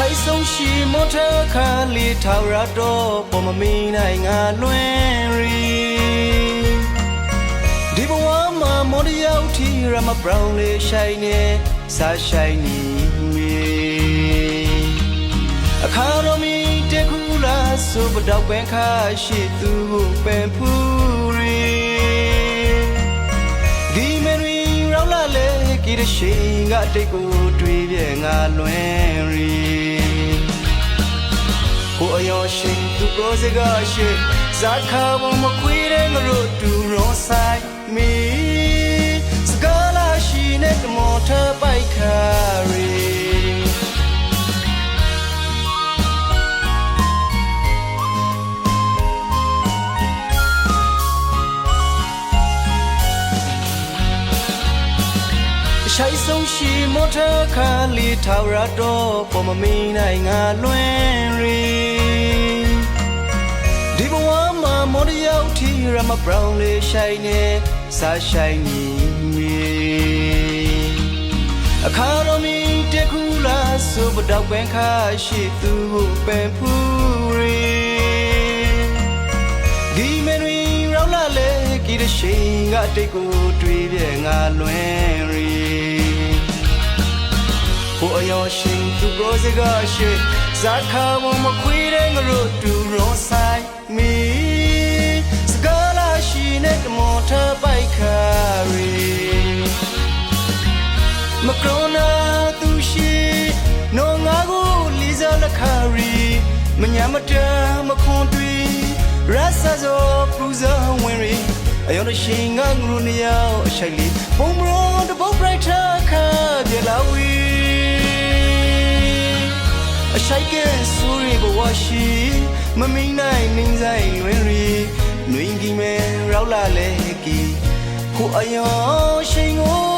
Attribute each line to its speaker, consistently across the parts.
Speaker 1: ချိုက်ဆုံးရှိမောထခါလေးထောက်ရတော့ပေါ်မမီနိုင်ငါလွင်ရီဒီဘဝမှာမော်ဒီရောက်ထီရမဘရောင်လေးရှိုင်းနေစားရှိုင်းနေမီအခါတော်မီတခုလားဆိုပတော့ပင်ခါရှိသူပင်ဖူ ကိရရှိငါတိတ်ကိုတွေးပြဲငါလွင်ရီကိုအယောရှိသူကိုစကားရှိဇာခါဘမခွေးတဲ့ငါတို့တူရောဆိုင်မီစကားလာရှိနေတမောထပိုက်ခါရီ ရှိုက်ဆုံးရှိမောထခါလီထောက်ရတော့ပေါ်မမီနိုင်ငါလွင်ရီဒီဘဝမှာမော်ဒီရောက်ထီရမဘရောင်လေးရှိုင်းနေစားရှိုင်းနေမီအခါတော်မီတခုလားဆိုပတော့ပင်ခါရှိသူပင်ဖူရီဒီမင်းရီရောက်လာလေကိရရှိငါတိတ်ကိုတွေးပြဲငါလွင်ရီ ကိုအယောရှိသူကိုစကားရှိဇာခါမမခွေးတဲ့ငါတို့တူရောဆိုင်မီစကားလာရှိနေကမောထပိုက်ခါရီမကရောနာသူရှိနောငါကိုလီဇာလခါရီမညာမတမခွန်တွေရဆာဇောပူဇာဝင်ရီအယောရှိငါငရုနေရောက်အရှိုက်လေးပုံမရောတပုတ်ပရိုက်တာခါကြလာဝီ အရှိုက်ကဲဆူရီဘဝရှိမမင်းနိုင်နင်းဆိုင်လွင်ရီနှွင်ကြီးမဲရောက်လာလေကီကိုအယောရှိန်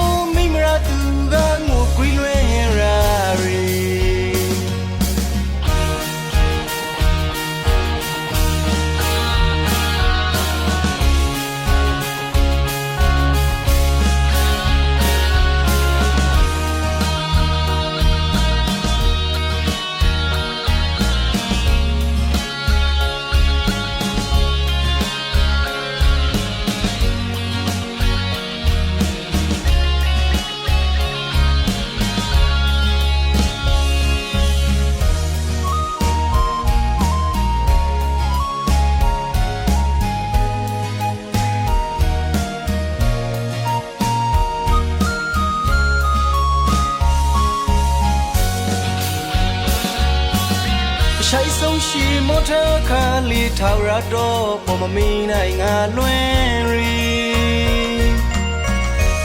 Speaker 1: ရှိုက်ဆုံးရှိမောထခါလီထောက်ရတော့ပေါ်မမီနိုင်ငါလွင်ရီ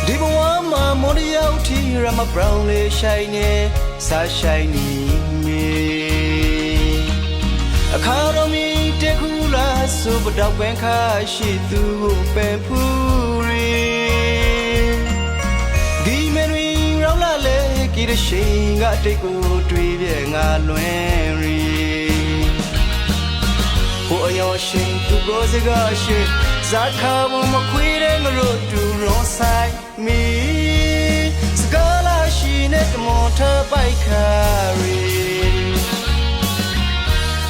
Speaker 1: ဒီဘဝမှာမော်ဒီရောက်ထီရမဘရောင်လေးရှိုင်းနေစားရှိုင်းနေမီအခါတော်မီတခုလားဆိုပတော့ပင်ခါရှိသူပင်ဖူရီဒီမရီ ရောက်လာလေကိရရှိငါတိတ်ကိုတွေးပြဲငါလွင်ရီကိုအယောရှိသူကိုစကားရှိဇာခါဘမခွေးတဲ့ငရိုတူရောဆိုင်မီစကားလာရှိနေတမောထပိုက်ခါရီ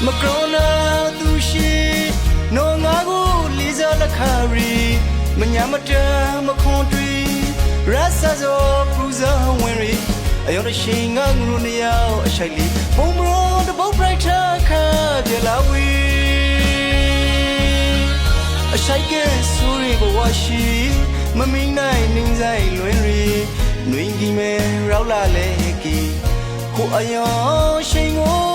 Speaker 1: မကရောနာသူရှိနောငါကိုလီဇာလခါရီမညာမတမခွန်တွေရဆာဇောပူဇာဝင်ရီ အယောရှိငါငရုနေရောက်အရှိုက်လေးပုံမရောတပုတ်ပရိုက်တာခါကြလာဝီအရှိုက်ကဲဆူရီဘဝရှိမမင်းနိုင်နင်းဆိုင်လွင်ရီနှွင်ကြီးမဲရောက်လာလေကီကိုအယောရှိန်ကိုမိမရသူကငိုကွေးလွင်